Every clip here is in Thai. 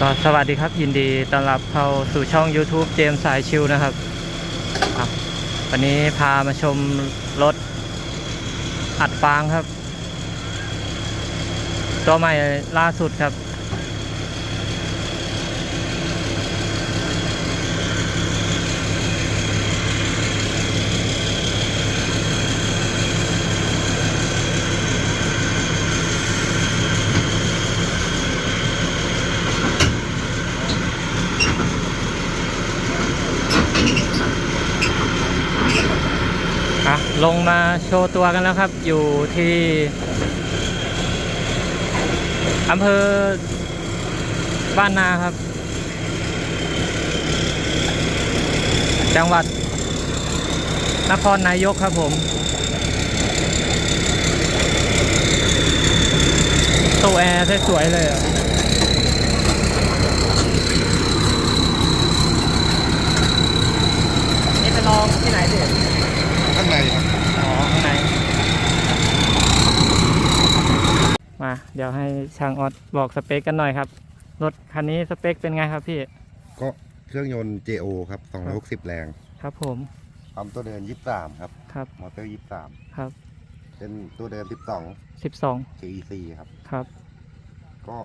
ก็สวัสดีครับยินดีต้อนรับเข้าสู่ช่อง YouTube เจมสายชิวนะครับ วันนี้พามาชมรถอัดฟางครับ ตัวใหม่ล่าสุดครับ อะลงมาโชว์ตัวกันแล้วครับ อยู่ที่อำเภอบ้านนาครับ จังหวัด นครนายกครับผม ตู้แอร์สวยๆเลยอะ นี่ไปลองที่ไหนดิ ข้างในครับ อ๋อข้างใน มา เดี๋ยวให้ช่างออดบอกสเปคกันหน่อยครับ รถคันนี้สเปคเป็นไงครับพี่ ก็เครื่องยนต์ JO ครับ260 แรง ครับผมปั๊มตัวเดิน 23 ครับ ครับ มอเตอร์ครับ23เป็นตัวเดิน 12 12 KEC ครับ ครับ ก็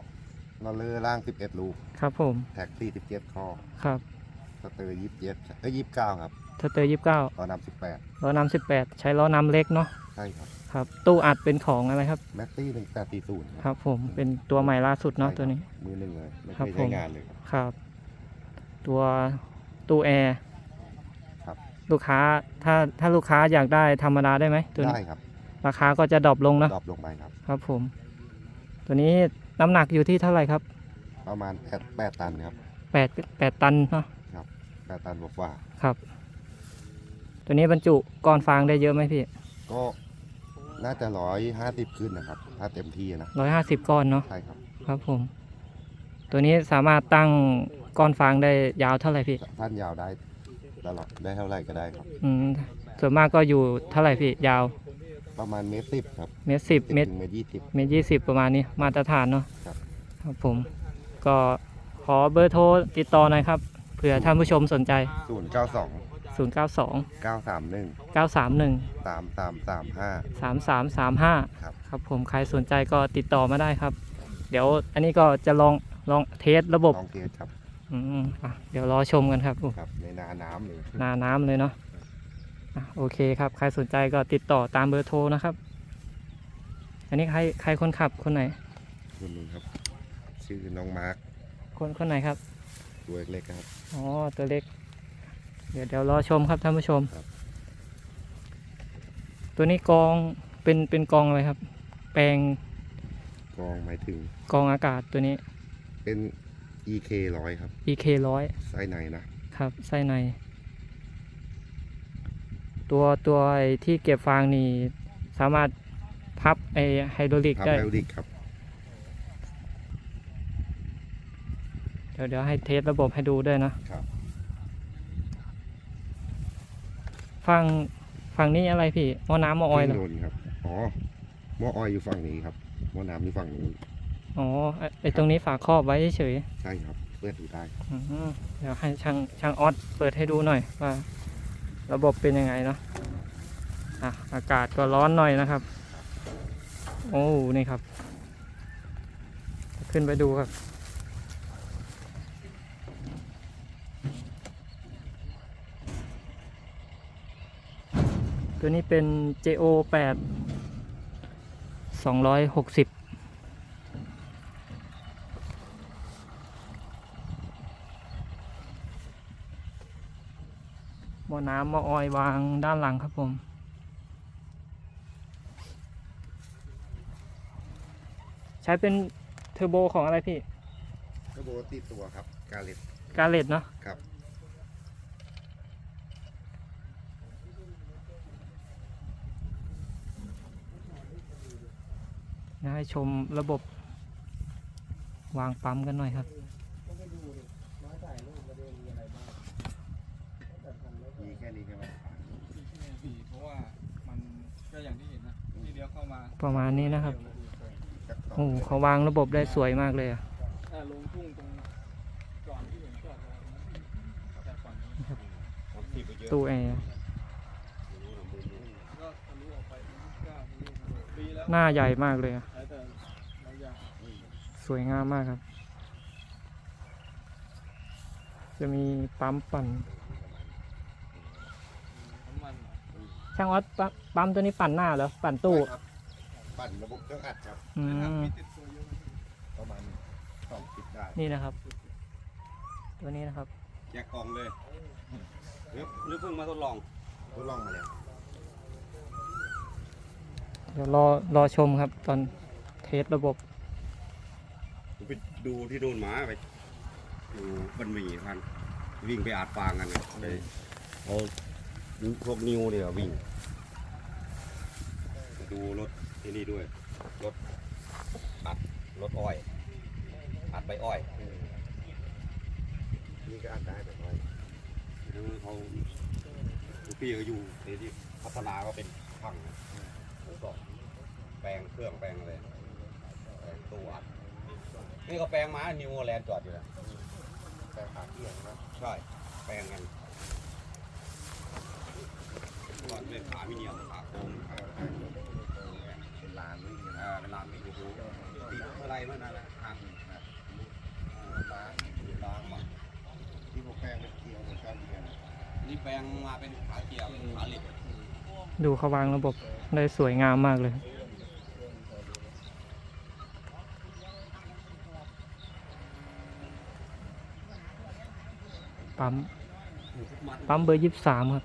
นอเลอร์ล่าง 11 ลูก ครับผม แท็ก47ข้อครับ สเตอร์27เอ้ย29 ครับเทอร์เตอร์29ตอนนำ18ล้อนำ18 ใช้ล้อนำเล็กเนาะใช่ครับครับ ตู้อัดเป็นของอะไรครับแม็กซี่1840ครับ ผมเป็นตัวใหม่ล่าสุดเนาะตัวนี้ มือหนึ่งเลยไม่ครัเคบยผใช้มงานเลยครับครับ ตัวตู้แอร์ครับลูกค้าถ้าถ้าลูกค้าอยากได้ธรรมดาได้ไหมตัวนี้ได้ครับ ราคาก็จะดรอปลงเนาะดรอปลงไปครับ ครับผม ตัวนี้น้ำหนักอยู่ที่เท่าไหร่ครับ ประมาณ8 8ตันครับแปดแปดตันเนาะ8ตันกว่าครับ ตัวนี้บรรจุก้อนฟางได้เยอะไหมพี่ๆก็ น่าจะ150ขึ้นนะครับ ถ้าเต็มที่นะร้อยห้าสิบก้อนเนาะใช่ครับครับผม ตัวนี้สามารถตั้งก้อนฟางได้ยาวเท่าไหร่พี่ท่านยาวได้ตลอดได้เท่าไหร่ก็ได้ครับอืมส่วนมากก็อยู่เท่าไหร่พี่ยาว ประมาณเมตรสิบครับเมตรสิบเมตรถึงเมตรยี่สิบเมตรยี่สิบประมาณนี้มาตรฐานเนาะครับครับผม ก็ขอเบอร์โทรติดต่อหน่อยครับเผื่อท่านผู้ชมสนใจ ศูนย์เก้าสอง 0 9 2เก้าสามหนึ่ง9 3 1สามสามสามห้า3 3 3 5 ครับ ครับผมใครสนใจก็ติดต่อมาได้ครับ เดี๋ยวอันนี้ก็จะลองลองเทสระบบลองเทสครับ อืมอะเดี๋ยวรอชมกันครับโอ้ครับ ในนาน้ำเลย หนาน้ำเลยเนาะอะโอเคครับ ใครสนใจก็ติดต่อตามเบอร์โทรนะครับ อันนี้ใครใครคนขับคนไหน คุณลุงครับ ชื่อน้องมาร์คคนคนไหนครับ ตัวเล็กๆครับ อ๋อตัวเล็ก เดี๋ยวเดี๋ยวรอชมครับท่านผู้ชมครับตัวนี้กองเป็นเป็นกองอะไรครับ แปลงกองหมายถึงกองอากาศตัวนี้ เป็น EK ร้อยครับ EK ร้อยไส้ในนะครับไส้ใน ตัวตัวไอ้ที่เก็บฟางนี่ สามารถพับไอไฮดรอลิกครับได้ไบโอดิกครับ เดี๋ยวเดี๋ยวให้เทสระบบให้ดูด้วยนะครับ ฝั่งฝั่งนี้อะไรพี่หม้อน้ำหม้อออยล์เคเหรรื่อองยนต์ครับอ๋อหม้อออยล์อยู่ฝั่งนี้ครับหม้อน้ำอยู่ฝั่งนู้นอ๋อไอ้ไอตรงนี้ฝาครอบไว้เฉยใช่ครับเปิดดูได้ๆอืมเดี๋ยวให้ช่างช่างออสเปิดให้ดูหน่อยว่า ระบบเป็นยังไงเนาะอะอากาศก็ร้อนหน่อยนะครับ โอ้นี่ครับ ขึ้นไปดูครับ ตัวนี้เป็น JO 8 260หม้อน้ำหม้อออยล์วางด้านหลังครับผม ใช้เป็นเทอร์โบของอะไรพี่ก็โบติดตัวครับ กาเล็ต กาเลตเนาะครับ เให้ชมระบบวางปั๊มกันหน่อยครับ มีแค่นี้ใช่ไหมดีเพราะว่ามันก็อย่างที่เห็นนะที่เลี้ยวเข้ามาประมาณนี้นะครับโอ้เขาวางระบบได้สวยมากเลยอะอ่าลงทุ่งตรงก่อนที่ผมจอดไว้ฝั่งนี้ผมถีบอะตู้แอร์อะหน้าใหญ่มากเลยอะ วยงามมากครับ จะมีปั๊มปั่นน้ำมันเหรอช่างวัดปั๊มปั๊มตัวนี้ปั่นหน้าเหรอ ปั่นตู้ ใช่ครับปั่นระบบเครื่องอัดครับอืนะครับมมีติดตัวเยอะไหมประมาณสองคิดได้นี่นะครับ ตัวนี้นะครับ แยกกล่องเลยหรือหรือเพิ่งมาทดลอง ทดลองมาแล้วเดี๋ยวรอรอชมครับ ตอนเทสระบบ ไปดูที่นู่นมาไปดูบันหมี่พันวิ่งไปอาดฟางกันนะไปเอาพวกนิวเนี่ยวิ่งไปดูรถที่นี่ด้วย รถอัดรถอ้อย อัดใบอ้อยนี่ก็อัดได้แต่น้อยแล้วเขาลูกพี่ก็อยู่ที่ที่พัฒนาก็เป็นช่างนะก็แปลงเครื่องแปลงอะไรแปลงตู้อัด นี่ก็แปลงมานิวแลนด์จอดอยู่นะแต่ขาเที่ยงนะใช่แปลงกันก่อนเป็นขามิเนียมขาโค้งเป็นลานวิ่งกันอ่าเป็นลานมีดูดูตีเมื่อไรเมื่อนั้นแหละทางลานล้างมาที่พวกแป้งเป็นเกียวเหมือนกันเนี่ยนี่แปลงมาเป็นขาเกียร์ขาเหล็กดูเขาวางระบบได้สวยงามมากเลย ปั๊ม ปั๊มเบอร์ยี่สามครับ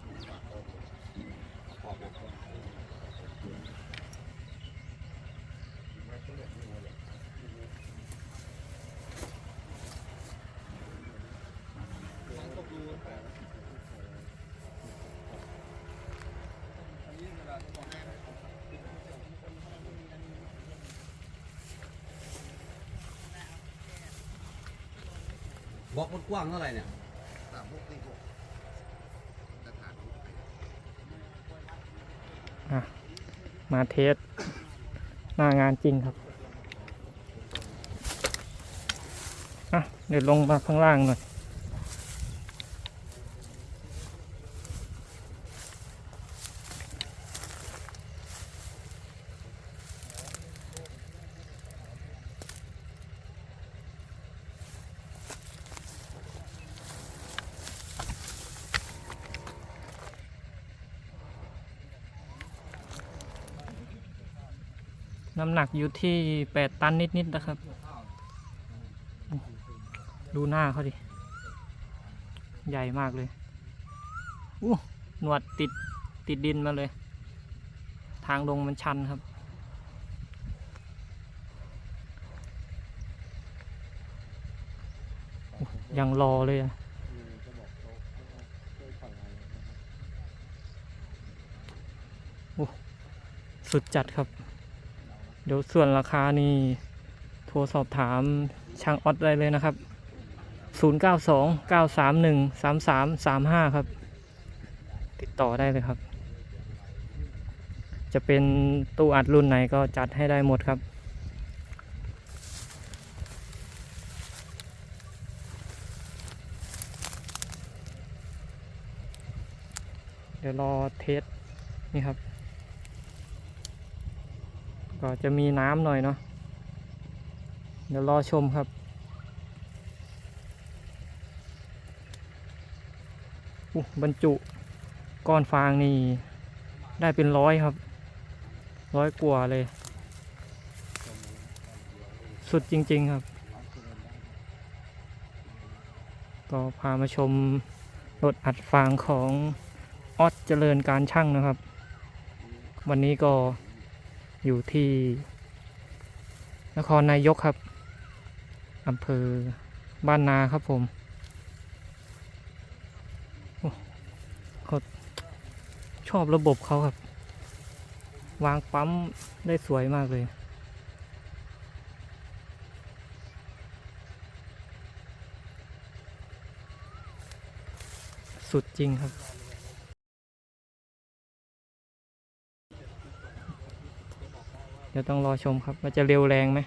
บล็อกมันกว้างเท่าไหร่เนี่ย สามหกสี่หกสถาน อะ มาเทสหน้างานจริงครับอะเดี๋ยวลงมาข้างล่างหน่อย น้ำหนักอยู่ที่แปดตันนิดๆนะครับ ดูหน้าเขาดิ ใหญ่มากเลยอู้หนวดติดติดดินมาเลย ทางลงมันชันครับ ยังรอเลยอะสุดจัดครับ เดี๋ยวส่วนราคานี่โทรสอบถามช่างออดได้เลยนะครับ 092 931 3335 ครับ ติดต่อได้เลยครับ จะเป็นตู้อัดรุ่นไหนก็จัดให้ได้หมดครับเดี๋ยวรอเทสนี่ครับ ก็จะมีน้ำหน่อยเนาะเดี๋ยวรอชมครับอู้บรรจุก้อนฟางนี่ ได้เป็นร้อยครับ ร้อยกว่าเลย สุดจริง ๆครับ ก็พามาชมรถอัดฟางของออสเจริญการช่างนะครับ วันนี้ก็ อยู่ที่ นครนายกครับอำเภอบ้านนาครับผมโอ้เขาชอบระบบเขาครับ วางปั๊มได้สวยมากเลย สุดจริงครับ ดี๋ยวต้องรอชมครับว่าจะเร็วแรงไหม